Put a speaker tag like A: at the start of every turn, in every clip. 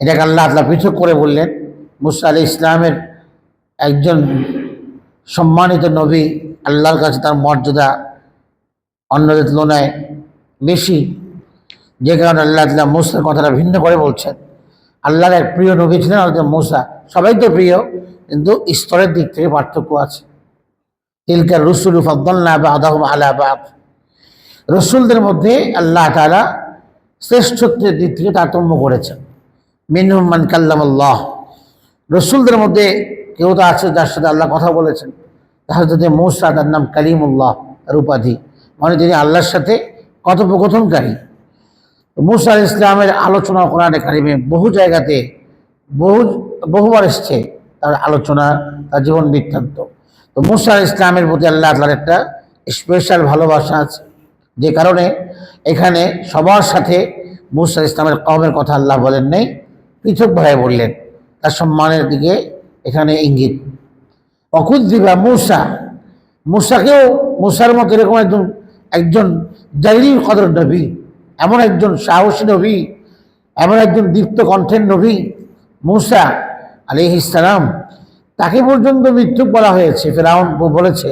A: এটাকে আল্লাহ আল্লাহ পৃথক করে বললেন, মুসা আলী ইসলামের একজন সম্মানিত নবী আল্লাহর কাছে তার মর্যাদা অন্যদের তুলনায় বেশি। যে কারণে আল্লাহ আল্লাহ মুসার কথাটা ভিন্ন করে বলছেন। আল্লাহর এক প্রিয় নবী ছিলেন হয়তো মুসা। সবাই তো প্রিয়, কিন্তু স্তরের দিক থেকে পার্থক্য আছে। তিলকার রসুল ফদ্দল্লা বা আদাহম আলা বাব রসুলদের মধ্যে আল্লাহ তালা শ্রেষ্ঠত্বের দিক থেকে তারতম্য করেছেন। মিনহুমান কাল্লামুল্লাহ। রসুলদের মধ্যে কেউ তো আছে যার সাথে আল্লাহ কথা বলেছেন। তাহলে যদি মৌসা, তার নাম কালিমুল্লাহ, তার উপাধি। মানে তিনি আল্লাহর সাথে কথোপকথনকারী। মুসা ইসলামের আলোচনা কোরআনে কারিমে বহু জায়গাতে বহু, বহুবার এসছে তার আলোচনা, তার জীবন বৃত্তান্ত। তো মুসা ইসলামের প্রতি আল্লাহ আল্লাহর একটা স্পেশাল ভালোবাসা আছে। যে কারণে এখানে সবার সাথে মুসা ইসলামের কমের কথা আল্লাহ বলেন নেই পৃথকভাবে বললেন। তার সম্মানের দিকে এখানে ইঙ্গিত। অকুদ্দিবা মুসা, মুসাকেও মুসার মতো এরকম একজন একজন জালিল কদর নবী, এমন একজন সাহসী নবী, এমন একজন দীপ্ত কণ্ঠের নবী মুসা আলি ইসলাম তাকে পর্যন্ত মৃত্যু বলা হয়েছে, ফেরাউন বলেছে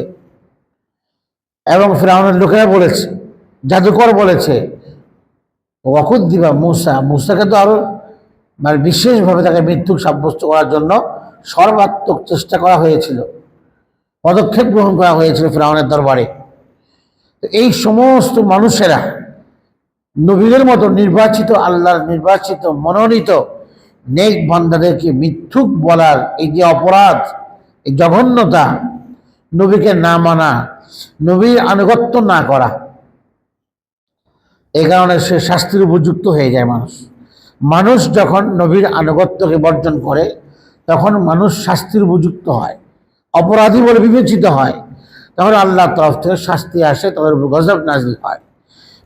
A: এবং ফেরাউনের লোকেরা বলেছে। জাদুকর বলেছে। ওয়াকুদ দিবা মুসা, মুসাকে তো আরও মানে বিশেষভাবে তাকে মৃত্যু সাব্যস্ত করার জন্য সর্বাত্মক চেষ্টা করা হয়েছিল। পদক্ষেপ গ্রহণ করা হয়েছিল ফেরাউনের দরবারে। তো এই সমস্ত মানুষেরা নবীদের মতো নির্বাচিত, আল্লাহর নির্বাচিত, মনোনীত নেক বান্দাদেরকে মিথ্যুক বলার এই যে অপরাধ, এই জঘন্যতা, নবীকে না মানা, নবীর আনুগত্য না করা এই কারণে সে শাস্তির উপযুক্ত হয়ে যায় মানুষ। মানুষ যখন নবীর আনুগত্যকে বর্জন করে, তখন মানুষ শাস্তির উপযুক্ত হয়, অপরাধী বলে বিবেচিত হয়। তখন আল্লাহর তরফ থেকে শাস্তি আসে, তাদের উপর গজব নাজিল হয়।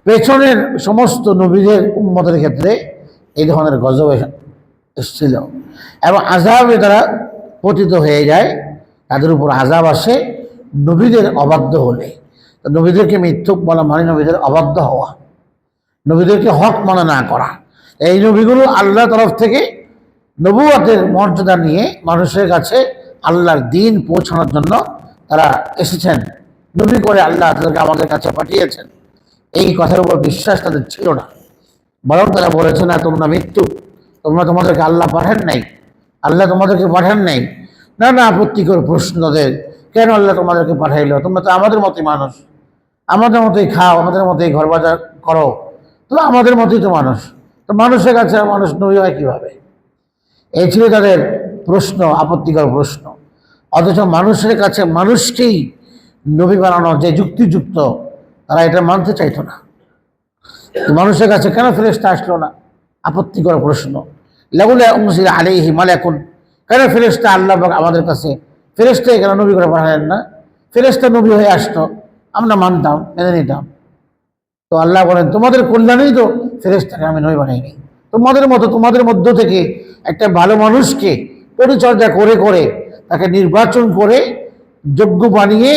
A: পেছনের সমস্ত নবীদের উন্মতের ক্ষেত্রে এই ধরনের গজব এস- এসেছিল এবং আজাবে তারা পতিত হয়ে যায়, তাদের উপর আজাব আসে, নবীদের অবাধ্য হলে। নবীদেরকে মিথ্যুক বলা মানে নবীদের অবাধ্য হওয়া। নবীদেরকে হক মনে না করা। এই নবীগুলো আল্লাহ তরফ থেকে নবুয়াতের মর্যাদা নিয়ে মানুষের কাছে আল্লাহর দিন পৌঁছানোর জন্য তারা এসেছেন। নবী করে আল্লাহ তাদেরকে আমাদের কাছে পাঠিয়েছেন। এই কথার উপর বিশ্বাস তাদের ছিল না। বরং তারা বলেছে, না, তোমরা মৃত্যু। তোমরা তোমাদেরকে আল্লাহ পাঠান নাই। আল্লাহ তোমাদেরকে পাঠান নাই। না না আপত্তিকর প্রশ্ন তাদের। কেন আল্লাহ তোমাদেরকে পাঠাইলো? তোমরা তো আমাদের মতোই মানুষ। আমাদের মতোই খাও, আমাদের মতোই ঘর বাজার করো। তো আমাদের মতোই তো মানুষ। তো মানুষের কাছে মানুষ নবী হয় কীভাবে? এই ছিল তাদের প্রশ্ন, আপত্তিকর প্রশ্ন। অথচ মানুষের কাছে মানুষকেই নবী বানানো, যে যুক্তিযুক্ত, তারা এটা মানতে চাইতো না। মানুষের কাছে কেন ফেরেস্তা আসলো না? আপত্তিকর প্রশ্ন। লাগুলে উমসির আলিহি মালাকুন। কেন ফেরেস্তা আল্লাহ আমাদের কাছে ফেরেস্তাই কেন নবী করে পাঠালেন না? ফেরেস্তা নবী হয়ে আসতো। আমরা মানতাম, মেনে নিতাম। তো আল্লাহ বলেন, তোমাদের কল্যাণেই তো ফেরেস্তাকে আমি নই বানাইনি। তোমাদের মতো, তোমাদের মধ্য থেকে একটা ভালো মানুষকে পরিচর্যা করে করে তাকে নির্বাচন করে যোগ্য বানিয়ে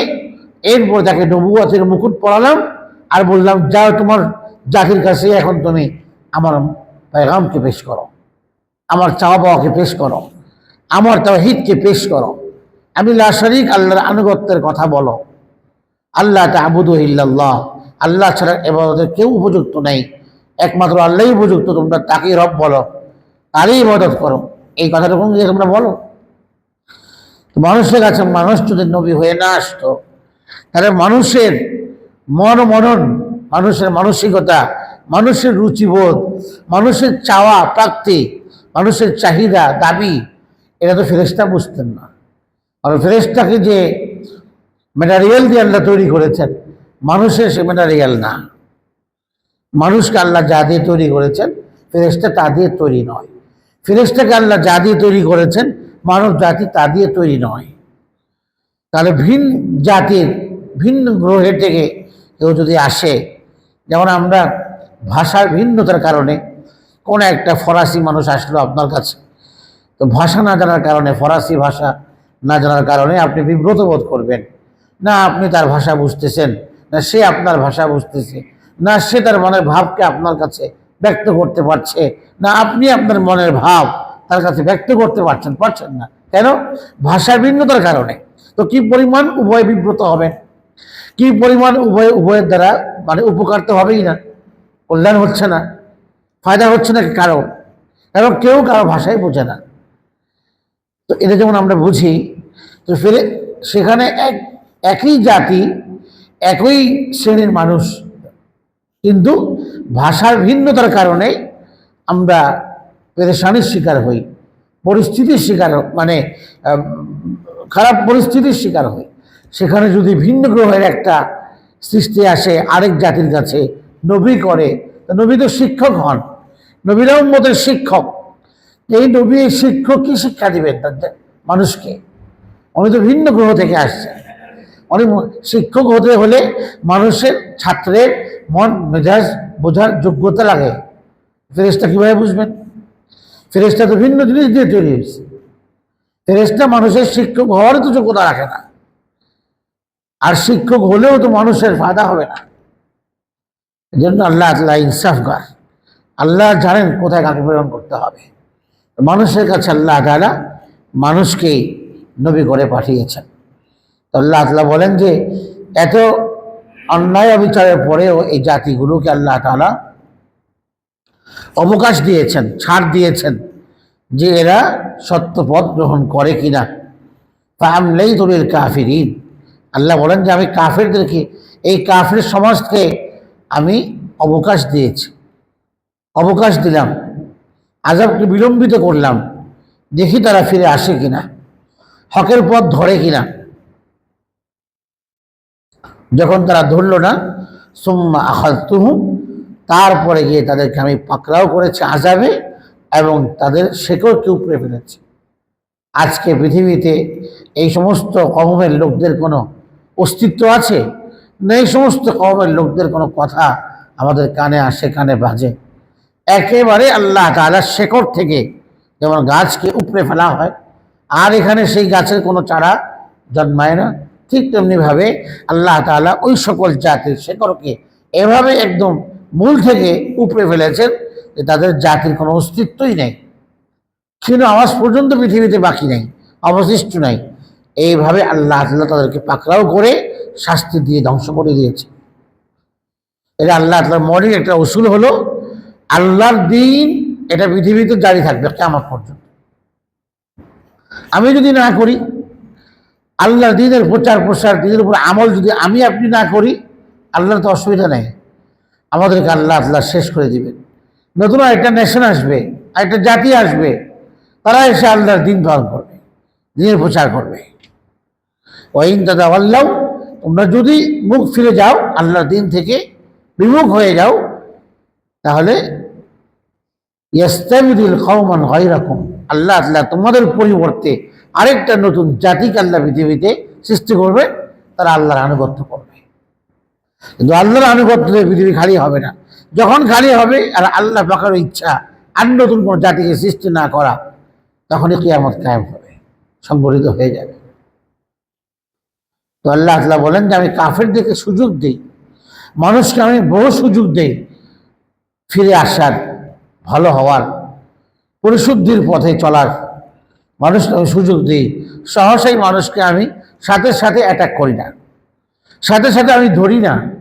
A: এরপর তাকে নবুয়াতের মুকুট পড়ালাম আর বললাম যাও তোমার জাতির কাছে, এখন তুমি আমার পেগামকে পেশ করো, আমার চাওয়া পাওয়াকে পেশ করো, আমার তাহিদকে পেশ করো। আমি লাশারিক আল্লাহর আনুগত্যের কথা বলো। আল্লাহ তাবুদু ইল্লাল্লাহ। আল্লাহ ছাড়া এবাদতের কেউ উপযুক্ত নেই। একমাত্র আল্লাহই উপযুক্ত, তোমরা তাকেই রব বলো, তারই ইবাদত করো। এই কথাটা কোন গিয়ে তোমরা বলো? মানুষের কাছে মানুষ যদি নবী হয়ে না আসতো, তাহলে মানুষের মন মনন, মানুষের মানসিকতা, মানুষের রুচিবোধ, মানুষের চাওয়া, প্রাপ্তি, মানুষের চাহিদা, দাবি, এটা তো ফেরেস্তা বুঝতেন না। আর ফেরেস্তাকে যে ম্যাটারিয়াল দিয়ে আল্লাহ তৈরি করেছেন মানুষের ম্যাটারিয়াল না। মানুষকে আল্লাহ যা দিয়ে তৈরি করেছেন ফেরেস্তা তা দিয়ে তৈরি নয়। ফেরেস্তাকে আল্লাহ যা দিয়ে তৈরি করেছেন, মানব জাতি তা দিয়ে তৈরি নয়। তাহলে ভিন জাতির, ভিন্ন গ্রহের থেকে কেউ যদি আসে, যেমন আমরা ভাষার ভিন্নতার কারণে কোনো একটা ফরাসি মানুষ আসলো আপনার কাছে, তো ভাষা না জানার কারণে, ফরাসি ভাষা না জানার কারণে আপনি বিব্রত বোধ করবেন। না, আপনি তার ভাষা বুঝতেছেন না সে আপনার ভাষা বুঝতেছে, না সে তার মনের ভাবকে আপনার কাছে ব্যক্ত করতে পারছে, না আপনি আপনার মনের ভাব তার কাছে ব্যক্ত করতে পারছেন পারছেন না। কেন? ভাষার ভিন্নতার কারণে। তো কি পরিমাণ উভয় বিব্রত হবেন কি পরিমাণ উভয়, উভয়ের দ্বারা মানে উপকার তো হবেই না? কল্যাণ হচ্ছে না, ফায়দা হচ্ছে না কারও এবং কেউ কারও ভাষায় বোঝে না। তো এটা যেমন আমরা বুঝি, তো ফিরে সেখানে এক একই জাতি একই শ্রেণির মানুষ। কিন্তু ভাষার ভিন্নতার কারণে আমরা পেরেশানির শিকার হই, পরিস্থিতির শিকার মানে খারাপ পরিস্থিতির শিকার হই। সেখানে যদি ভিন্ন গ্রহের একটা সৃষ্টি আসে, আরেক জাতির কাছে নবী করে নবী তো শিক্ষক হন। নবীরা উম্মতের শিক্ষক। এই নবী শিক্ষক কি শিক্ষা দিবেন মানুষকে? উনি তো ভিন্ন গ্রহ থেকে আসছেন। ম- শিক্ষক হতে হলে মানুষের ছাত্রের মন, মেজাজ বোঝার যোগ্যতা লাগে। ফেরেশতা কীভাবে বুঝবেন? ফেরেশতা তো ভিন্ন জিনিস দিয়ে তৈরি হয়েছে। ফেরেশতা মানুষের শিক্ষক হওয়ার তো যোগ্যতা রাখে না। আর শিক্ষক হলেও তো মানুষের ফায়দা হবে না। এই জন্য আল্লাহ আল্লাহ ইনসাফগার আল্লাহ জানেন কোথায় কাকে প্রেরণ করতে হবে। মানুষের কাছে আল্লাহ তাআলা মানুষকেই নবী করে পাঠিয়েছেন। আল্লাহ তাআলা বলেন যে, এত অন্যায় অবিচারের পরেও এই জাতিগুলোকে আল্লাহ তালা অবকাশ দিয়েছেন, ছাড় দিয়েছেন যে এরা সত্য পথ গ্রহণ করে কিনা। ফাহামলেই তবিল কাফিরিন। আল্লাহ বলেন যে, আমি কাফেরদেরকে, এই কাফের সমাজকে আমি অবকাশ দিয়েছি, অবকাশ দিলাম আজাবকে বিলম্বিত করলাম, দেখি তারা ফিরে আসে কিনা, হকের পথ ধরে কিনা। যখন তারা ধরল না, সুম্মা আখালতুহু তারপরে গিয়ে তাদেরকে আমি পাকড়াও করেছি আজাবে এবং তাদের শেকড়কে উপড়ে ফেলেছি। আজকে পৃথিবীতে এই সমস্ত কমের লোকদের কোনো অস্তিত্ব আছে? না, এই সমস্ত কমের লোকদের কোনো কথা আমাদের কানে আসে, কানে বাজে? একেবারে আল্লাহ তাআলা শেকড় থেকে যেমন গাছকে উপড়ে ফেলা হয়, আর এখানে সেই গাছের কোনো চারা জন্মায় না। ঠিক তেমনিভাবে আল্লাহ তালা ওই সকল জাতির শেকড়কে এভাবে একদম মূল থেকে উপড়ে ফেলেছেন যে তাদের জাতির কোনো অস্তিত্বই নেই। ক্ষীণ আওয়াজ পর্যন্ত পৃথিবীতে বাকি নেই, অবশিষ্ট নাই। এইভাবে আল্লাহ তাআলা তাদেরকে পাকড়াও করে শাস্তি দিয়ে ধ্বংস করে দিয়েছে। এটা আল্লাহ তাআলার মনের একটা উসুল হলো, আল্লাহর দিন এটা পৃথিবীতে জারি থাকবে কেমন পর্যন্ত। আমি যদি না করি আল্লাহর দিনের প্রচার প্রসার, দিনের উপর আমল যদি আমি আপনি না করি, আল্লাহর তো অসুবিধা নেই। আমাদেরকে আল্লাহ আল্লাহ শেষ করে দিবেন। নতুন একটা নেশন আসবে একটা জাতি আসবে, তারা এসে আল্লাহর দিন পালন করবে, দিনের প্রচার করবে। ওয়াইন দাদা আল্লাহ তোমরা যদি মুখ ফিরে যাও, আল্লাহর দিন থেকে বিমুখ হয়ে যাও, তাহলে ইয়াস্তাবিদুল কওমান গায়রাকুম, আল্লাহ আল্লাহ তোমাদের পরিবর্তে আরেকটা নতুন জাতিকে আল্লাহ পৃথিবীতে সৃষ্টি করবে, তারা আল্লাহর আনুগত্য করবে। কিন্তু আল্লাহর আনুগত্যে পৃথিবী খালি হবে না। যখন খালি হবে, আর আল্লাহ পাকার ইচ্ছা আর নতুন কোনো জাতিকে সৃষ্টি না করা, তখনই কিয়ামত কায়েম হবে, সংগঠিত হয়ে যাবে। তো আল্লাহ আল্লাহ বলেন যে, আমি কাফের কাফেরদেরকে সুযোগ দিই, মানুষকে আমি বহু সুযোগ দেই ফিরে আসার, ভালো হওয়ার, পরিশুদ্ধির পথে চলার মানুষকে আমি সুযোগ দিই। সহসাই মানুষকে আমি সাথে সাথে অ্যাটাক করি না। সাথে সাথে আমি ধরি না।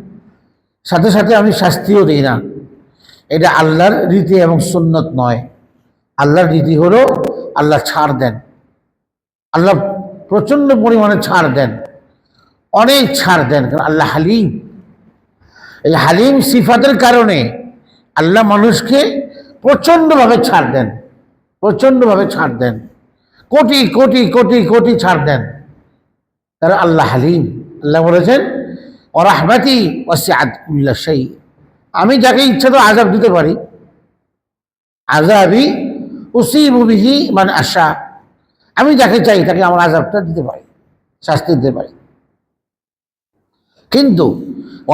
A: সাথে সাথে আমি শাস্তিও দিই না। এটা আল্লাহর রীতি এবং সুন্নত নয়। আল্লাহর রীতি হলো আল্লাহ ছাড় দেন। আল্লাহ প্রচণ্ড পরিমাণে ছাড় দেন। অনেক ছাড় দেন, কারণ আল্লাহ হালিম। এই হালিম সিফাতের কারণে আল্লাহ মানুষকে প্রচণ্ডভাবে ছাড় দেন। প্রচণ্ডভাবে ছাড় দেন। কোটি কোটি কোটি কোটি ছাড় দেন। কারণ আল্লাহ হালিম। আল্লাহ বলেছেন, অরাহমাতি ওয়াসিআত কুল্লা শাই আমি যাকে ইচ্ছা তো আজাব দিতে পারি। আজাবি উসিবু বিহি মানে আশা। আমি যাকে চাই তাকে আমার আজাবটা দিতে পারি, শাস্তি দিতে পারি। কিন্তু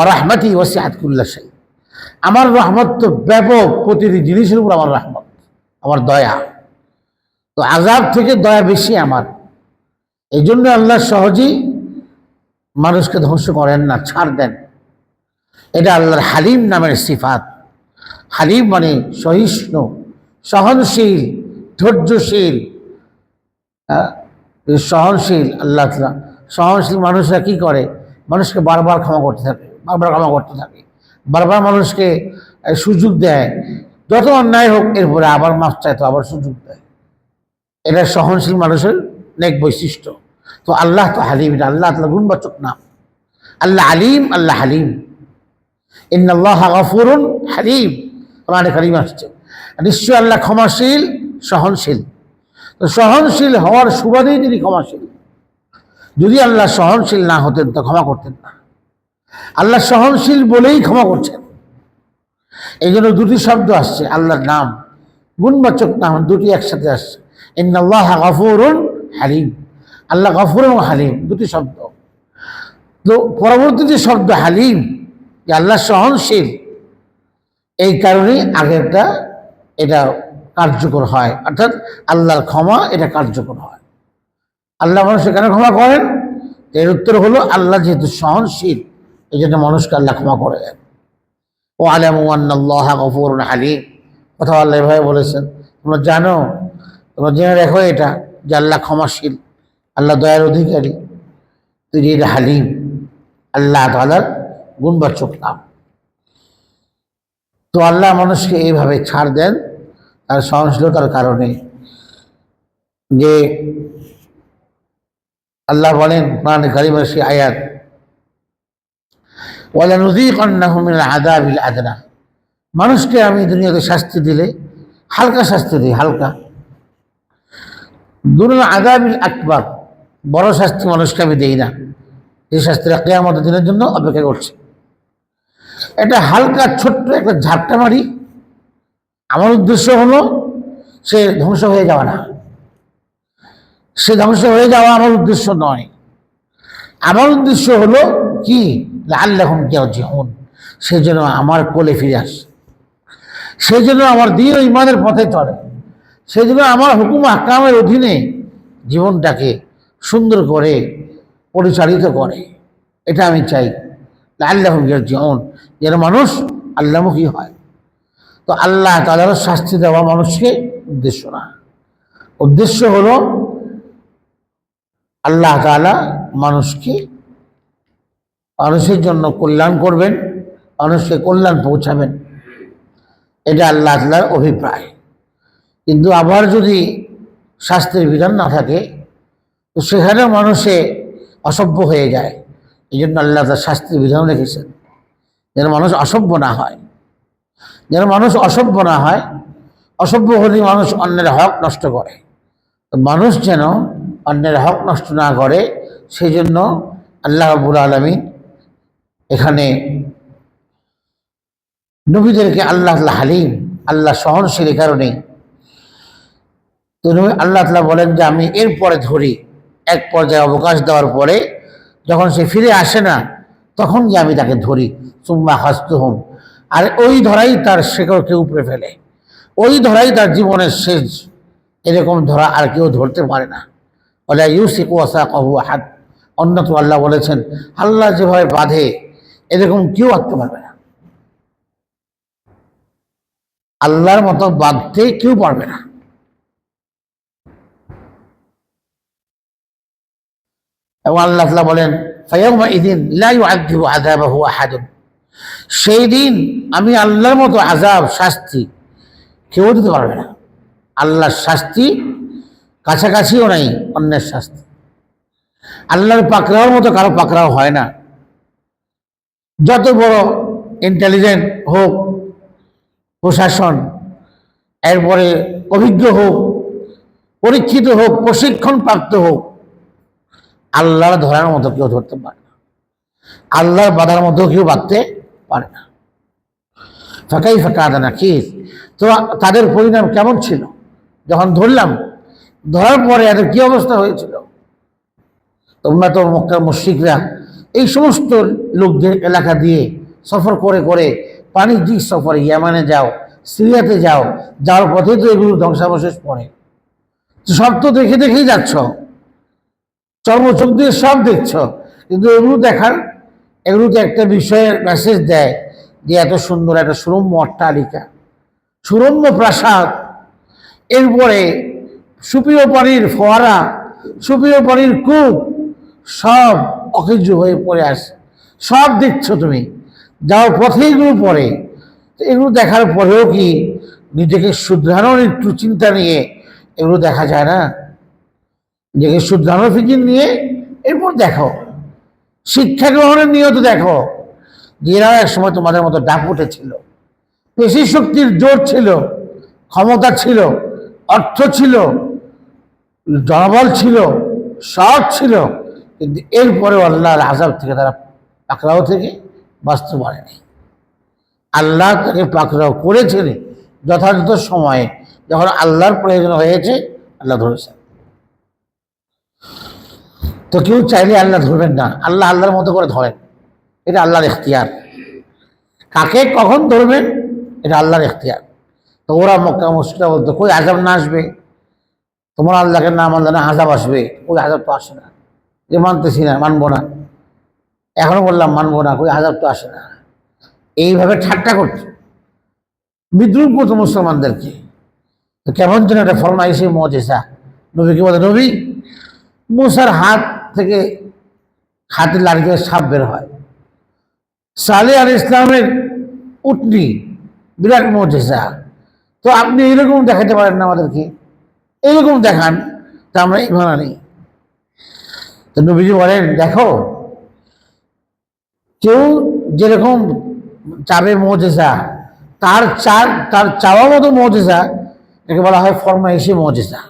A: অরাহমাতি ওয়াসিআত কুল্লা শাই আমার রহমত তো ব্যাপক প্রতিটি জিনিসের উপর আমার রহমত, আমার দয়া। তো আজাব থেকে দয়া বেশি আমার। এই জন্য আল্লাহ সহজেই মানুষকে ধ্বংস করেন না, ছাড় দেন। এটা আল্লাহর হালিম নামের সিফাত। হালিম মানে সহিষ্ণু, সহনশীল, ধৈর্যশীল। সহনশীল, আল্লাহ সহনশীল মানুষরা কি করে? মানুষকে বারবার ক্ষমা করতে থাকে, বারবার ক্ষমা করতে থাকে। বারবার মানুষকে সুযোগ দেয়। যত অন্যায় হোক, এরপরে আবার মাফ চায়, তো আবার সুযোগ দেয়। এটা সহনশীল মানুষের নেক বৈশিষ্ট্য। তো আল্লাহ তো হালিম, এটা আল্লাহ তালা গুণবাচক নাম। আল্লাহ আলিম, আল্লাহ হালিম। ইন্নাল্লাহ গফুরুন হালিম। কোরআনে কারিম আসছে। নিশ্চয় আল্লাহ ক্ষমাশীল, সহনশীল। তো সহনশীল হওয়ার সুবাদেই তিনি ক্ষমাশীল। যদি আল্লাহ সহনশীল না হতেন, তো ক্ষমা করতেন না। আল্লাহ সহনশীল বলেই ক্ষমা করছেন। এই জন্য দুটি শব্দ আসছে, আল্লাহর নাম। গুণবাচক নাম দুটি একসাথে আসছে। ইন্নাল্লাহ গফুরুন হালিম। আল্লাহ গফুর এবং হালিম, দুটি শব্দ। তো পরবর্তী যে শব্দ হালিম, যে আল্লাহ সহনশীল। এই কারণেই আগেরটা এটা কার্যকর হয়। অর্থাৎ আল্লাহর ক্ষমা এটা কার্যকর হয়। আল্লাহ মানুষ কেন ক্ষমা করেন? এর উত্তর হলো আল্লাহ যেহেতু সহনশীল এই জন্য মানুষকে আল্লাহ ক্ষমা করে দেন। ও আলম আল্লাহ গফুর হালিম। কোথাও আল্লাহ এভাবে বলেছেন, তোমরা জানো তোমরা জেনে রেখো এটা যে আল্লাহ ক্ষমাশীল, আল্লাহ দয়ার অধিকারী। তিনি এটা হালিম, আল্লাহ তালার গুণবাচক নাম। তো আল্লাহ মানুষকে এইভাবে ছাড় দেন, তার সহনশীলতার কারণে যে আল্লাহ বলেন প্রাণ কারিমের সে আয়াত ওয়ালানুযীকান্নাহুম মিনাল আযাবিল আদনা। মানুষকে আমি দুনিয়াতে শাস্তি দিলে, হালকা শাস্তি দিই, হালকা। দুনিয়া আযাবিল আকবার। বড় শাস্তি মানুষকে আমি দেই না। এই শাস্তিটা কেয়ামত দিনের জন্য অপেক্ষা করছে। এটা হালকা ছোট্ট একটা ঝাপটা মারি। আমার উদ্দেশ্য হলো, সে ধ্বংস হয়ে যাওয়া না। সে ধ্বংস হয়ে যাওয়া আমার উদ্দেশ্য নয়। আমার উদ্দেশ্য হলো কি? আল্লাহ কেউ জীবন সে যেন আমার কোলে ফিরে আসে। সে যেন আমার দিন ইমানের পথে চলে। সে যেন আমার হুকুম আকামের অধীনে জীবনটাকে সুন্দর করে পরিচালিত করে। এটা আমি চাই। আল্লাহ জীবন যেন মানুষ আল্লাহমুখী হয়। তো আল্লাহ তাদের শাস্তি দেওয়া মানুষকে উদ্দেশ্য না। উদ্দেশ্য হল আল্লাহ তালা মানুষকে মানুষের জন্য কল্যাণ করবেন, মানুষকে কল্যাণ পৌঁছাবেন। এটা আল্লাহ তালার অভিপ্রায়। কিন্তু আবার যদি শাস্ত্রের বিধান না থাকে, তো সেখানে মানুষে অসভ্য হয়ে যায়। এই জন্য আল্লাহ তার শাস্ত্রের বিধান রেখেছেন। যেন মানুষ অসভ্য না হয়। যেন মানুষ অসভ্য না হয়, অসভ্য হলে মানুষ অন্যের হক নষ্ট করে। মানুষ যেন অন্যের হক নষ্ট না করে সেই জন্য আল্লাহ আবুল আলমী এখানে নবীদেরকে আল্লাহ হালিম, আল্লাহ সহনশীল কারণে তো আল্লাহ তালা বলেন যে আমি এরপরে ধরি। এক পর্যায়ে অবকাশ দেওয়ার পরে যখন সে ফিরে আসে না, তখন গিয়ে আমি তাকে ধরি। হাস্ত হোম আর ওই ধরাই তার শেকড়কে উপরে ফেলে। ওই ধরাই তার জীবনের শেষ। এরকম ধরা আর কেউ ধরতে পারে না। বলে ইউসিক ওয়াসা কহু হাত অন্যত আল্লাহ বলেছেন, আল্লাহ যেভাবে বাঁধে, এরকম কেউ আঁকতে পারবে না। আল্লাহর মতো বাঁধতে কেউ পারবে না। এবং আল্লাহ বলেন সেই দিন আমি আল্লাহর মতো আজাব শাস্তি কেউ দিতে পারবে না। আল্লাহর শাস্তি কাছাকাছিও নাই, অন্যের শাস্তি। আল্লাহর পাকড়াওর মতো কারও পাকড়াও হয় না। যত বড় ইন্টেলিজেন্ট হোক, প্রশাসন, এরপরে অভিজ্ঞ হোক, পরীক্ষিত হোক প্রশিক্ষণ প্রাপ্ত হোক আল্লাহর ধরার মতো কেউ ধরতে পারে না। আল্লাহর বাধার মতো কেউ বাঁধতে পারে না। ফাঁকাই ফাঁকা আদানা কি তো তাদের পরিণাম কেমন ছিল? যখন ধরলাম, ধরার পরে এদের কি অবস্থা হয়েছিল? তোমরা তো মক্কার মুশ্রিকরা, এই সমস্ত লোকদের এলাকা দিয়ে সফর করে করে বাণিজ্যিক সফরে ইয়ামানে যাও, সিরিয়াতে যাও, যাওয়ার পথে তো এগুলো ধ্বংসাবশেষ পড়ে। সব তো দেখে দেখেই যাচ্ছ। চর্মচোখ দিয়ে সব দেখছ। কিন্তু এগুলো দেখার এগুলো তো একটা বিষয়ের মেসেজ দেয় যে এত সুন্দর একটা সুরম্য অট্টালিকা। সুরম্য প্রাসাদ। এরপরে সুপ্রিয় পানির ফোয়ারা সুপ্রিয় পানির কূপ, সব অকেজ হয়ে পড়ে আসে সব দেখছ তুমি। যাওয়ার পথে এগুলো পড়ে। এগুলো দেখার পরেও কি নিজেকে শুধরানোর একটু চিন্তা নিয়ে এগুলো দেখা যায় না? নিজেকে শুধরানোর ফিকির নিয়ে এরপর দেখো শিক্ষা গ্রহণের নিয়ত দেখো এরাও এক সময় তোমাদের মতো ডাক উঠেছিল পেশি শক্তির জোর ছিল, ক্ষমতা ছিল, অর্থ ছিল, জনবল ছিল সব ছিল, কিন্তু এরপরেও আল্লাহর আজাব থেকে তারা পাকড়াও থেকে বাঁচতে পারেনি আল্লাহ তাকে পাকড়াও করেছেন যথাযথ সময়ে। যখন আল্লাহর প্রয়োজন হয়েছে, আল্লাহ ধরেছেন। তো কেউ চাইলে আল্লাহ ধরবেন না। আল্লাহ আল্লাহর মতো করে ধরেন। এটা আল্লাহর এখতিয়ার। কাকে কখন ধরবেন? এটা আল্লাহর এখতিয়ার। তো ওরা মক্কা মুশকিলা বলতো, কই আজাব না আসবে? তোমার আল্লাহকে না মানলে না আজাব আসবে। ওই আজাব তো আসে না। যে মানতেছি না, মানবো না। এখনও বললাম, মানবো না, কই আজাব তো আসে না। এইভাবে ঠাট্টা করছে। বিদ্রুপ করতো মুসলমানদেরকে। কেমন যেন একটা ফরমাইশি মজেসা। নবীকে বলে, নবী, মুসার হাত থেকে হাতে লাগিয়ে সাপ বের হয়। সালে আর ইসলামের উটনি বিরাট মজেসা তো আপনি এরকম দেখাতে পারেন না আমাদেরকে। এইরকম দেখান, তা আমরা ইমান আনি। তো নবীজি বলেন, দেখো, কেউ যেরকম চাবে মজেসা তার চার, তার চাওয়া মতো মজেসা একে বলা হয় ফরমাইশি মজেসা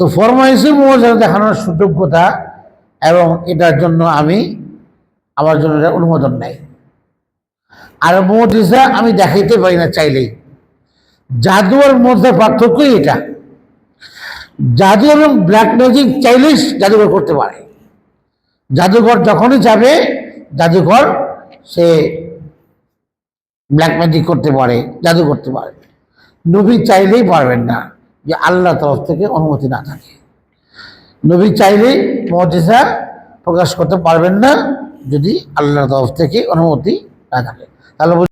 A: তো ফরমাইশি মজেসা দেখানোর সুযোগ্যতা এবং এটার জন্য আমি আমার জন্য এটা অনুমোদন নেই। আর মজেসা আমি দেখাইতে পারি না চাইলেই। জাদু আর মধ্যে পার্থক্যই এটা। জাদু এবং ব্ল্যাক ম্যাজিক চাইলেই জাদুঘর করতে পারে। জাদুঘর যখনই যাবে, জাদুঘর সে ব্ল্যাক ম্যাজিক করতে পারে, জাদু করতে পারে। নবী চাইলেই পারবেন না যে আল্লাহ তরফ থেকে অনুমতি না থাকে। নবী চাইলেই মজিজা প্রকাশ করতে পারবেন না যদি আল্লাহর তরফ থেকে অনুমতি না থাকে। তাহলে